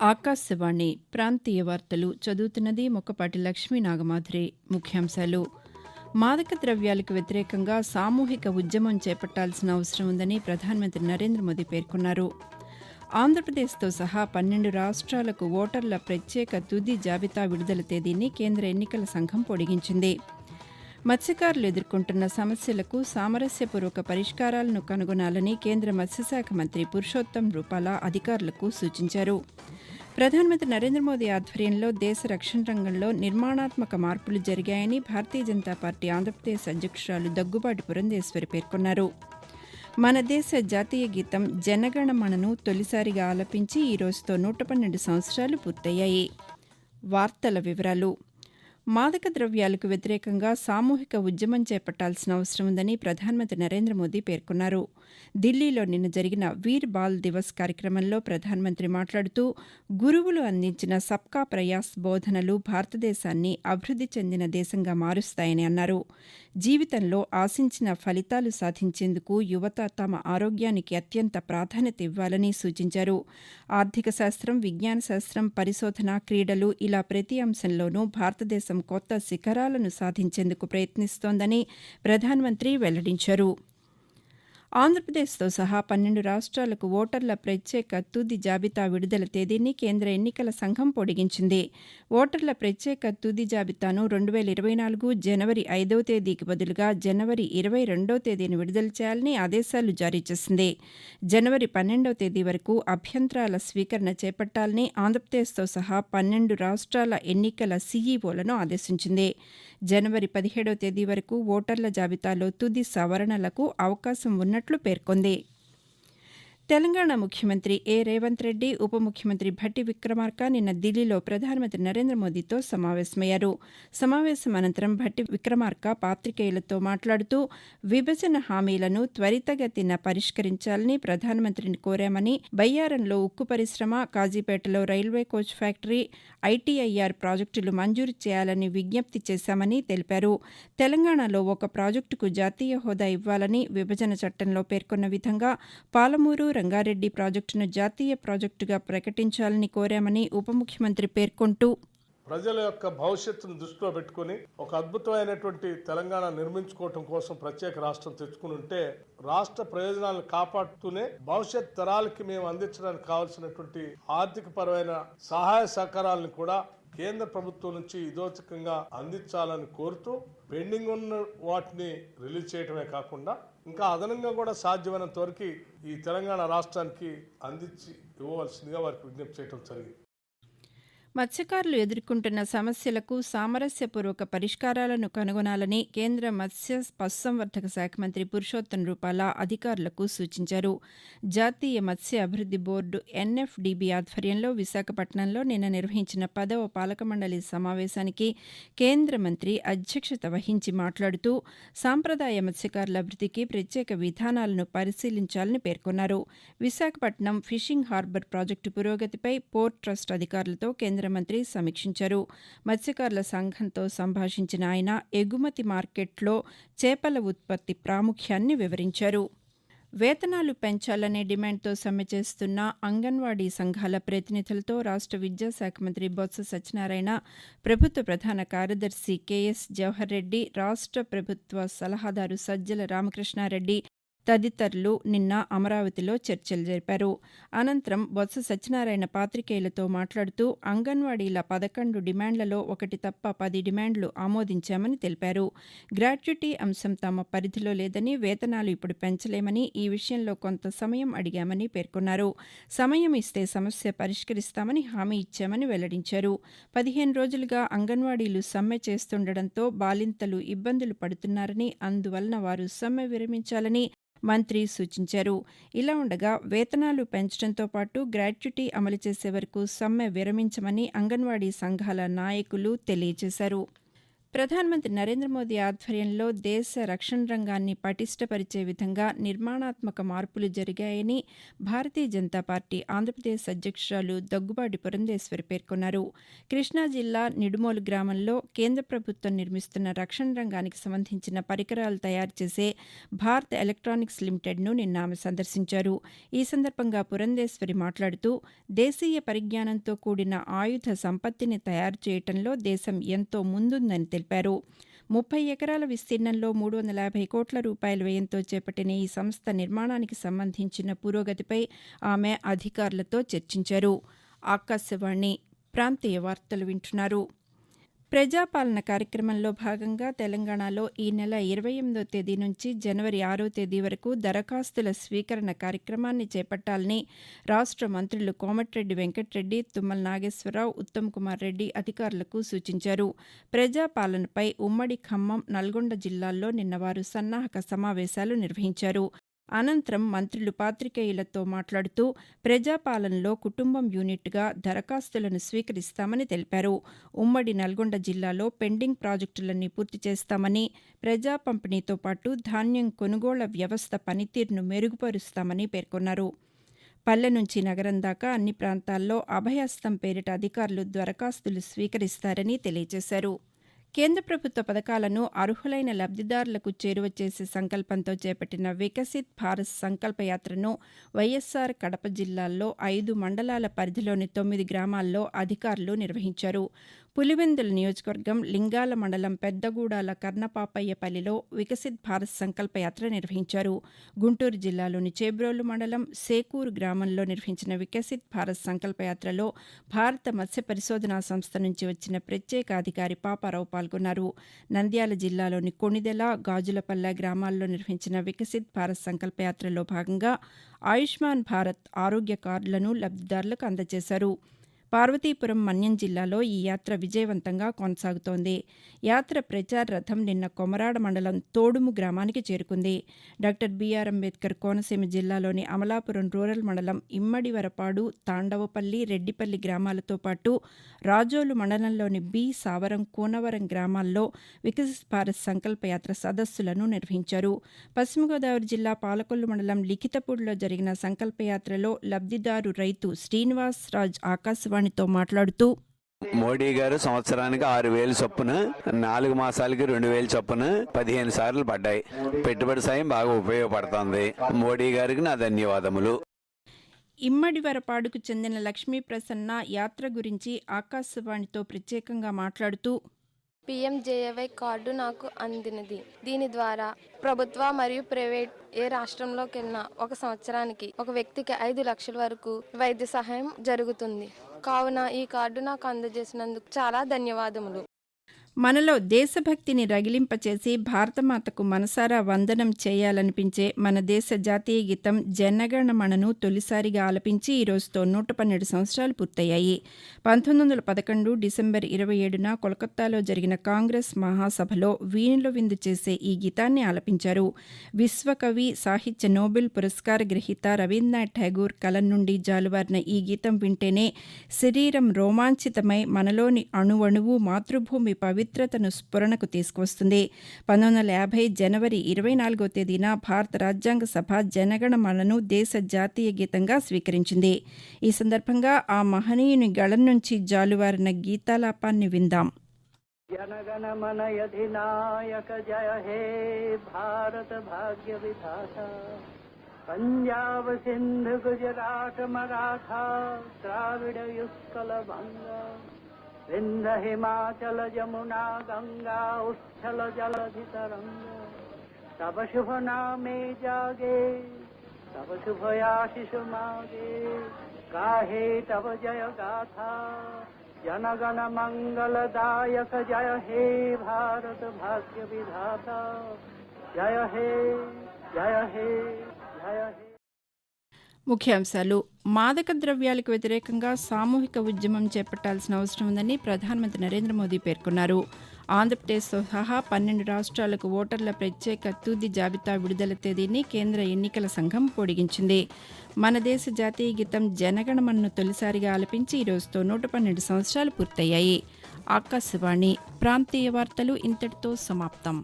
ఆకాశవాణి ప్రాంతీయ వార్తలు చదువుతున్నది మొక్కపాటి లక్ష్మీ నాగమాధురి ముఖ్యాంశాలు. మాదక ద్రవ్యాలకు వ్యతిరేకంగా సామూహిక ఉద్యమం చేపట్టాల్సిన అవసరం ఉందని ప్రధానమంత్రి నరేంద్ర మోదీ పేర్కొన్నారు. ఆంధ్రప్రదేశ్తో సహా పన్నెండు రాష్ట్రాలకు ఓటర్ల ప్రత్యేక తుది జాబితా విడుదల తేదీని కేంద్ర ఎన్నికల సంఘం పొడిగించింది. మత్స్యకారులు ఎదుర్కొంటున్న సమస్యలకు సామరస్యపూర్వక పరిష్కారాలను కనుగొనాలని కేంద్ర మత్స్యశాఖ మంత్రి పురుషోత్తం రూపాల అధికారులకు సూచించారు. ప్రధానమంత్రి నరేంద్ర మోదీ ఆధ్వర్యంలో దేశ రక్షణ రంగంలో నిర్మాణాత్మక మార్పులు జరిగాయని భారతీయ జనతా పార్టీ ఆంధ్రప్రదేశ్ అధ్యక్షురాలు దగ్గుబాటి పురంధేశ్వరి పేర్కొన్నారు. మన దేశ జాతీయ గీతం జనగణమనను తొలిసారిగా ఆలపించి ఈ రోజుతో నూట పన్నెండు సంవత్సరాలు పూర్తయ్యాయి. వార్తల వివరాలు. మాదక ద్రవ్యాలకు వ్యతిరేకంగా సామూహిక ఉద్యమం చేపట్టాల్సిన అవసరం ఉందని ప్రధానమంత్రి నరేంద్ర మోదీ పేర్కొన్నారు. ఢిల్లీలో నిన్న జరిగిన వీర్ బాల్ దివస్ కార్యక్రమంలో ప్రధానమంత్రి మాట్లాడుతూ గురువులు అందించిన సబ్కా ప్రయాస్ బోధనలు భారతదేశాన్ని అభివృద్ది చెందిన దేశంగా మారుస్తాయని అన్నారు. జీవితంలో ఆశించిన ఫలితాలు సాధించేందుకు యువత తమ ఆరోగ్యానికి అత్యంత ప్రాధాన్యత ఇవ్వాలని సూచించారు. ఆర్థిక శాస్త్రం విజ్ఞాన శాస్త్రం పరిశోధన క్రీడలు ఇలా ప్రతి అంశంలోనూ భారతదేశం కొత్త శిఖరాలను సాధించేందుకు ప్రయత్నిస్తోందని ప్రధానమంత్రి వెల్లడించారు. ఆంధ్రప్రదేశ్తో సహా పన్నెండు రాష్ట్రాలకు ఓటర్ల ప్రత్యేక తుది జాబితా విడుదల తేదీని కేంద్ర ఎన్నికల సంఘం పొడిగించింది. ఓటర్ల ప్రత్యేక తుది జాబితాను రెండు వేల ఇరవై నాలుగు జనవరి ఐదవ తేదీకి బదులుగా జనవరి ఇరవై రెండో తేదీని విడుదల చేయాలని ఆదేశాలు జారీ చేసింది. జనవరి పన్నెండవ తేదీ వరకు అభ్యంతరాల స్వీకరణ చేపట్టాలని ఆంధ్రప్రదేశ్తో సహా పన్నెండు రాష్ట్రాల ఎన్నికల సీఈఓలను ఆదేశించింది. జనవరి పదిహేడవ తేదీ వరకు ఓటర్ల జాబితాలో తుది సవరణలకు అవకాశం ఉన్నట్లు పేర్కొంది. తెలంగాణ ముఖ్యమంత్రి ఏ రేవంత్ రెడ్డి ఉప ముఖ్యమంత్రి భట్టి విక్రమార్క నిన్న ఢిల్లీలో ప్రధానమంత్రి నరేంద్ర మోదీతో సమావేశమయ్యారు. సమావేశం అనంతరం భట్టి విక్రమార్క పాతికేయులతో మాట్లాడుతూ విభజన హామీలను త్వరితగతిన పరిష్కరించాలని ప్రధానమంత్రిని కోరామని బయ్యారంలో ఉక్కు పరిశ్రమ కాజీపేటలో రైల్వే కోచ్ ఫ్యాక్టరీ ఐటీఐఆర్ ప్రాజెక్టులు మంజూరు చేయాలని విజ్ఞప్తి చేశామని తెలిపారు. తెలంగాణలో ఒక ప్రాజెక్టుకు జాతీయ హోదా ఇవ్వాలని విభజన చట్టంలో పేర్కొన్న విధంగా పాలమూరు రంగారెడ్డి ప్రాజెక్టును జాతీయ ప్రాజెక్టుగా ప్రకటించాలని కోరామని ఉప ముఖ్యమంత్రి పేర్కొంటూ ప్రజల యొక్క భవిష్యత్తును దృష్టిలో పెట్టుకుని ఒక అద్భుతమైనటువంటి తెలంగాణ నిర్మించుకోవటం కోసం ప్రత్యేక రాష్ట్రం తెచ్చుకుని ఉంటే రాష్ట్ర ప్రయోజనాలను కాపాడుతూనే భవిష్యత్ తరాలకి మేము అందించడానికి కావాల్సినటువంటి ఆర్థిక పరమైన సహాయ సహకారాలను కూడా కేంద్ర ప్రభుత్వం నుంచి ఇదోచకంగా అందించాలని కోరుతూ పెండింగ్ ఉన్న వాటిని రిలీజ్ చేయటమే కాకుండా ఇంకా అదనంగా కూడా సాధ్యమైనంత వరకు ఈ తెలంగాణ రాష్ట్రానికి అందించి ఇవ్వవలసిందిగా వారికి విజ్ఞప్తి చేయడం జరిగింది. మత్స్యకారులు ఎదుర్కొంటున్న సమస్యలకు సామరస్యపూర్వక పరిష్కారాలను కనుగొనాలని కేంద్ర మత్స్య పశుసంవర్ధక శాఖ మంత్రి పురుషోత్తం రూపాల అధికారులకు సూచించారు. జాతీయ మత్స్య అభివృద్ది బోర్డు ఎన్ఎఫ్డిబి ఆధ్వర్యంలో విశాఖపట్నంలో నిన్న నిర్వహించిన పదవ పాలక మండలి సమావేశానికి కేంద్ర మంత్రి అధ్యక్షత వహించి మాట్లాడుతూ సాంప్రదాయ మత్స్యకారుల అభివృద్దికి ప్రత్యేక విధానాలను పరిశీలించాలని పేర్కొన్నారు. విశాఖపట్నం ఫిషింగ్ హార్బర్ ప్రాజెక్టు పురోగతిపై పోర్ట్ ట్రస్ట్ అధికారులతో కేంద్ర కేంద్ర మంత్రి సమీక్షించారు. మత్స్యకారుల సంఘంతో సంభాషించిన ఆయన ఎగుమతి మార్కెట్లో చేపల ఉత్పత్తి ప్రాముఖ్యాన్ని వివరించారు. వేతనాలు పెంచాలనే డిమాండ్తో సమ్మె చేస్తున్న అంగన్వాడీ సంఘాల ప్రతినిధులతో రాష్ట్ర విద్యాశాఖ మంత్రి బొత్స సత్యనారాయణ ప్రభుత్వ ప్రధాన కార్యదర్శి కెఎస్ జవహర్ రెడ్డి రాష్ట్ర ప్రభుత్వ సలహాదారు సజ్జల రామకృష్ణారెడ్డి తదితరులు నిన్న అమరావతిలో చర్చలు జరిపారు. అనంతరం బొత్స సత్యనారాయణ పాతికేయులతో మాట్లాడుతూ అంగన్వాడీల పదకొండు డిమాండ్లలో ఒకటి తప్ప పది డిమాండ్లు ఆమోదించామని తెలిపారు. గ్రాట్యుటీ అంశం తమ పరిధిలో లేదని వేతనాలు ఇప్పుడు పెంచలేమని ఈ విషయంలో కొంత సమయం అడిగామని పేర్కొన్నారు. సమయం ఇస్తే సమస్య పరిష్కరిస్తామని హామీ ఇచ్చామని వెల్లడించారు. పదిహేను రోజులుగా అంగన్వాడీలు సమ్మె చేస్తుండటంతో బాలింతలు ఇబ్బందులు పడుతున్నారని అందువలన వారు సమ్మె విరమించాలని మంత్రి సూచించారు. ఇలా ఉండగా వేతనాలు పెంచడంతో పాటు గ్రాట్యుటీ అమలు చేసే వరకు సమ్మె విరమించమని అంగన్వాడీ సంఘాల నాయకులు తెలియజేశారు. ప్రధానమంత్రి నరేంద్ర మోదీ ఆధ్వర్యంలో దేశ రక్షణ రంగాన్ని పటిష్టపరిచే విధంగా నిర్మాణాత్మక మార్పులు జరిగాయని భారతీయ జనతా పార్టీ ఆంధ్రప్రదేశ్ అధ్యక్షురాలు దగ్గుబాటి పురంధేశ్వరి పేర్కొన్నారు. కృష్ణా జిల్లా నిడుమోలు గ్రామంలో కేంద్ర ప్రభుత్వం నిర్మిస్తున్న రక్షణ రంగానికి సంబంధించిన పరికరాలు తయారు చేసే భారత్ ఎలక్ట్రానిక్స్ లిమిటెడ్ను నిన్న ఆమె సందర్శించారు. ఈ సందర్భంగా పురంధేశ్వరి మాట్లాడుతూ దేశీయ పరిజ్ఞానంతో కూడిన ఆయుధ సంపత్తిని తయారు చేయటంలో దేశం ఎంతో ముందుందని తెలిపారు. ముప్పై ఎకరాల విస్తీర్ణంలో మూడు వందల యాభై కోట్ల రూపాయల వ్యయంతో చేపట్టిన ఈ సంస్థ నిర్మాణానికి సంబంధించిన పురోగతిపై ఆమె అధికారులతో చర్చించారు. ఆకాశవాణి ప్రాంతీయ వార్తలు వింటున్నారు. ప్రజాపాలన కార్యక్రమంలో భాగంగా తెలంగాణలో ఈ నెల ఇరవై ఎనిమిదో తేదీ నుంచి జనవరి ఆరో తేదీ వరకు దరఖాస్తుల స్వీకరణ కార్యక్రమాన్ని చేపట్టాలని రాష్ట్ర మంత్రులు కోమటిరెడ్డి వెంకటరెడ్డి తుమ్మల నాగేశ్వరరావు ఉత్తమ్ కుమార్ రెడ్డి అధికారులకు సూచించారు. ప్రజాపాలనపై ఉమ్మడి ఖమ్మం నల్గొండ జిల్లాల్లో నిన్న వారు సన్నాహక సమావేశాలు నిర్వహించారు. అనంతరం మంత్రులు పాతికేయులతో మాట్లాడుతూ ప్రజాపాలనలో కుటుంబం యూనిట్గా దరఖాస్తులను స్వీకరిస్తామని తెలిపారు. ఉమ్మడి నల్గొండ జిల్లాలో పెండింగ్ ప్రాజెక్టులన్నీ పూర్తి చేస్తామని ప్రజా పంపిణీతో పాటు ధాన్యం కొనుగోళ్ళ వ్యవస్థ పనితీరును మెరుగుపరుస్తామని పేర్కొన్నారు. పల్లె నుంచి నగరం దాకా అన్ని ప్రాంతాల్లో అభయస్తం పేరిట అధికారులు దరఖాస్తులు స్వీకరిస్తారని తెలియజేశారు. కేంద్ర ప్రభుత్వ పథకాలను అర్హులైన లబ్దిదారులకు చేరువ చేసే సంకల్పంతో చేపట్టిన వికసిత్ భారత్ సంకల్ప యాత్రను వైఎస్సార్ కడప జిల్లాల్లో ఐదు మండలాల పరిధిలోని తొమ్మిది గ్రామాల్లో అధికారులు నిర్వహించారు. పులివెందుల నియోజకవర్గం లింగాల మండలం పెద్దగూడాల కర్ణపాపయ్యపల్లిలో వికసిత్ భారత్ సంకల్ప యాత్ర నిర్వహించారు. గుంటూరు జిల్లాలోని చేబ్రోలు మండలం సేకూరు గ్రామంలో నిర్వహించిన వికసిత్ భారత్ సంకల్ప యాత్రలో భారత మత్స్య పరిశోధనా సంస్థ నుంచి వచ్చిన ప్రత్యేక అధికారి పాపారావు పాల్గొన్నారు. నంద్యాల జిల్లాలోని కొణిదెల గాజులపల్లె గ్రామాల్లో నిర్వహించిన వికసిత్ భారత్ సంకల్ప యాత్రలో భాగంగా ఆయుష్మాన్ భారత్ ఆరోగ్య కార్డులను లబ్దిదారులకు అందజేశారు. పార్వతీపురం మన్యం జిల్లాలో ఈ యాత్ర విజయవంతంగా కొనసాగుతోంది. యాత్ర ప్రచార రథం నిన్న కొమరాడ మండలం తోడుము గ్రామానికి చేరుకుంది. డాక్టర్ బీఆర్ అంబేద్కర్ కోనసీమ జిల్లాలోని అమలాపురం రూరల్ మండలం ఇమ్మడివరపాడు తాండవపల్లి రెడ్డిపల్లి గ్రామాలతో పాటు రాజోలు మండలంలోని బి. సావరం కూనవరం గ్రామాల్లో వికసిత్ భారత్ సంకల్ప యాత్ర సదస్సులను నిర్వహించారు. పశ్చిమ గోదావరి జిల్లా పాలకొల్లు మండలం లిఖితపూడిలో జరిగిన సంకల్ప యాత్రలో లబ్దిదారు రైతు శ్రీనివాస్ రాజ్ ఆకాశవాణితో మాట్లాడుతూ మోడీ గారు సంవత్సరానికి ఆరు వేలు చొప్పున నాలుగు మాసాలకి రెండు వేలు చొప్పున పదిహేను సార్లు పడ్డాయి. పెట్టుబడి సాయం బాగా ఉపయోగపడుతుంది. మోడీ గారికి నా ధన్యవాదములు. ఇమ్మడివరపాడుకు చెందిన లక్ష్మీ ప్రసన్న యాత్ర గురించి ఆకాశవాణితో ప్రత్యేకంగా మాట్లాడుతూ పిఎంజేఏవై కార్డు నాకు అందినది. దీని ద్వారా ప్రభుత్వ మరియు ప్రైవేట్ ఏ రాష్ట్రంలోకి వెళ్ళినా ఒక సంవత్సరానికి ఒక వ్యక్తికి ఐదు లక్షల వరకు వైద్య సహాయం జరుగుతుంది. కావున ఈ కార్డు నాకు అందజేసినందుకు చాలా ధన్యవాదములు. మనలో దేశభక్తిని రగిలింపచేసి భారతమాతకు మనసారా వందనం చేయాలనిపించే మన దేశ జాతీయ గీతం జనగణమణను తొలిసారిగా ఆలపించి ఈ రోజుతో నూట పన్నెండు సంవత్సరాలు పూర్తయ్యాయి. పంతొమ్మిది వందల పదకొండు డిసెంబర్ ఇరవై ఏడున కోల్కతాలో జరిగిన కాంగ్రెస్ మహాసభలో వీణుల విందు చేసే ఈ గీతాన్ని ఆలపించారు. విశ్వకవి సాహిత్య నోబెల్ పురస్కార గ్రహీత రవీంద్రనాథ్ ఠాగూర్ కలం నుండి జాలువారిన ఈ గీతం వింటేనే శరీరం రోమాంచితమై మనలోని అణువణువు మాతృభూమి పవిత్రతను స్ఫురణకు తీసుకువస్తుంది పంతొమ్మిది వందల యాభై జనవరి ఇరవై నాలుగో తేదీన భారత రాజ్యాంగ సభ జనగణమనను దేశ జాతీయ గీతంగా స్వీకరించింది ఈ సందర్భంగా ఆ మహనీయుని గళం నుంచి జాలువారిన గీతాలాపాన్ని విందాం जनगण मन अधिनायक जय हे भारत भाग्य विधाता पंजाब सिंध गुजरात मराठा द्राविड युत्कल भंग विंध हिमाचल जमुना गंगा उच्छल जलधि तरंग तब शुभ नामे जागे तब शुभ आशीष मागे गाहे तब जय गाथा जनगण मंगलदायक जय हे भारत भाग्य विधाता जय हे जय हे जय हे ముఖ్యాంశాలు. మాదక ద్రవ్యాలకు వ్యతిరేకంగా సామూహిక ఉద్యమం చేపట్టాల్సిన అవసరం ఉందని ప్రధానమంత్రి నరేంద్ర మోదీ పేర్కొన్నారు. ఆంధ్రప్రదేశ్తో సహా పన్నెండు రాష్ట్రాలకు ఓటర్ల ప్రత్యేక తుది జాబితా విడుదల తేదీని కేంద్ర ఎన్నికల సంఘం పొడిగించింది. మన దేశ జాతీయ గీతం జనగణమన్ను తొలిసారిగా ఆలపించి ఈరోజుతో నూట పన్నెండు సంవత్సరాలు పూర్తయ్యాయి. ఆకాశవాణి ప్రాంతీయ వార్తలు ఇంతటితో సమాప్తం.